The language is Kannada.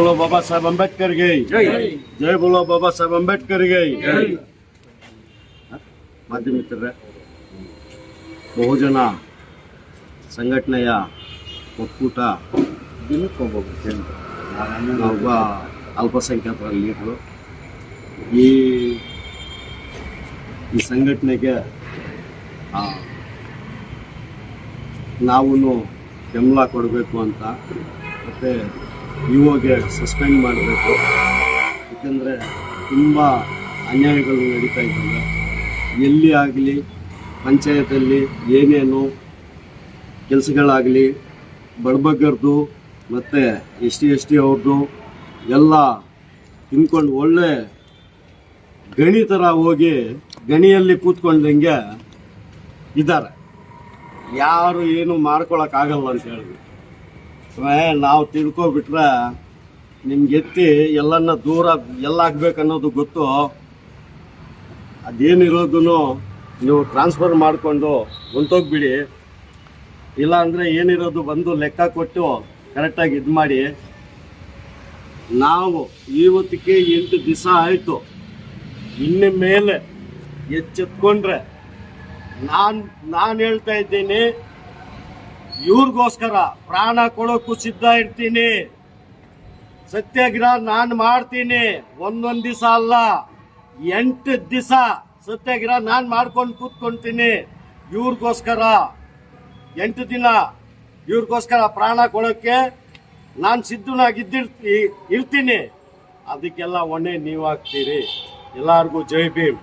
ಬೋಲೋ ಬಾಬಾ ಸಾಹೇಬ್ ಅಂಬೇಡ್ಕರ್ ಗೈ ಜೈ ಜಯ ಬಲ ಬಾಬಾ ಸಾಹೇಬ್ ಅಂಬೇಡ್ಕರ್ ಗೈ ಮಾಧ್ಯಮ ಬಹುಜನ ಸಂಘಟನೆಯ ಒಕ್ಕೂಟ ಇದನ್ನು ಕೋಬೋದು ನಾವು ಅಲ್ಪಸಂಖ್ಯಾತರಲ್ಲಿ ಇದ್ದರು ಈ ಈ ಸಂಘಟನೆಗೆ ನಾವು ಹೆಮ್ಮಲ ಕೊಡಬೇಕು ಅಂತ ಮತ್ತೆ ಇವಾಗೆ ಸಸ್ಪೆಂಡ್ ಮಾಡಬೇಕು. ಯಾಕೆಂದರೆ ತುಂಬ ಅನ್ಯಾಯಗಳು ನಡೀತಾ ಇದ್ದಾವೆ. ಎಲ್ಲಿ ಆಗಲಿ ಪಂಚಾಯತಲ್ಲಿ ಏನೇನು ಕೆಲಸಗಳಾಗಲಿ, ಬಡಬಗ್ಗರ್ದು ಮತ್ತು ಎಸ್ ಟಿ ಎಸ್ ಟಿ ಅವ್ರದ್ದು ಎಲ್ಲ ತಿನ್ಕೊಂಡು ಒಳ್ಳೆ ಗಣಿ ಥರ ಹೋಗಿ ಗಣಿಯಲ್ಲಿ ಕೂತ್ಕೊಂಡಂಗೆ ಇದ್ದಾರೆ. ಯಾರು ಏನು ಮಾಡ್ಕೊಳಕ್ಕಾಗಲ್ಲ ಅಂತ ಹೇಳಿದ್ರು. ನಾವು ತಿಳ್ಕೊಬಿಟ್ರೆ ನಿಮ್ಗೆ ಎತ್ತಿ ಎಲ್ಲನ್ನ ದೂರ ಎಲ್ಲ ಅನ್ನೋದು ಗೊತ್ತು. ಅದೇನಿರೋದು ನೀವು ಟ್ರಾನ್ಸ್ಫರ್ ಮಾಡಿಕೊಂಡು ಹೊಂಟೋಗ್ಬಿಡಿ. ಇಲ್ಲ ಅಂದರೆ ಏನಿರೋದು ಬಂದು ಲೆಕ್ಕ ಕೊಟ್ಟು ಕರೆಕ್ಟಾಗಿ ಇದು ಮಾಡಿ. ನಾವು ಇವತ್ತಿಗೆ ಎಂಟು ದಿವಸ ಆಯಿತು. ಇನ್ನು ಮೇಲೆ ಎಚ್ಚೆತ್ಕೊಂಡ್ರೆ ನಾನು ನಾನು ಹೇಳ್ತಾ ಇದ್ದೀನಿ ಇವ್ರಿಗೋಸ್ಕರ ಪ್ರಾಣ ಕೊಡೋಕ್ಕೂ ಸಿದ್ಧ ಇರ್ತೀನಿ. ಸತ್ಯಾಗ್ರಹ ನಾನು ಮಾಡ್ತೀನಿ. ಒಂದೊಂದು ದಿವಸ ಅಲ್ಲ, ಎಂಟು ದಿವಸ ಸತ್ಯಾಗ್ರಹ ನಾನು ಮಾಡ್ಕೊಂಡು ಕೂತ್ಕೊಂತೀನಿ. ಇವ್ರಿಗೋಸ್ಕರ ಎಂಟು ದಿನ ಇವ್ರಿಗೋಸ್ಕರ ಪ್ರಾಣ ಕೊಡೋಕ್ಕೆ ನಾನು ಸಿದ್ಧನಾಗಿದ್ದಿರ್ತಿ ಇರ್ತೀನಿ. ಅದಕ್ಕೆಲ್ಲ ಒಣೆ ನೀವು ಹಾಕ್ತೀರಿ ಎಲ್ಲರಿಗೂ ಜೈ ಭೀಮ್.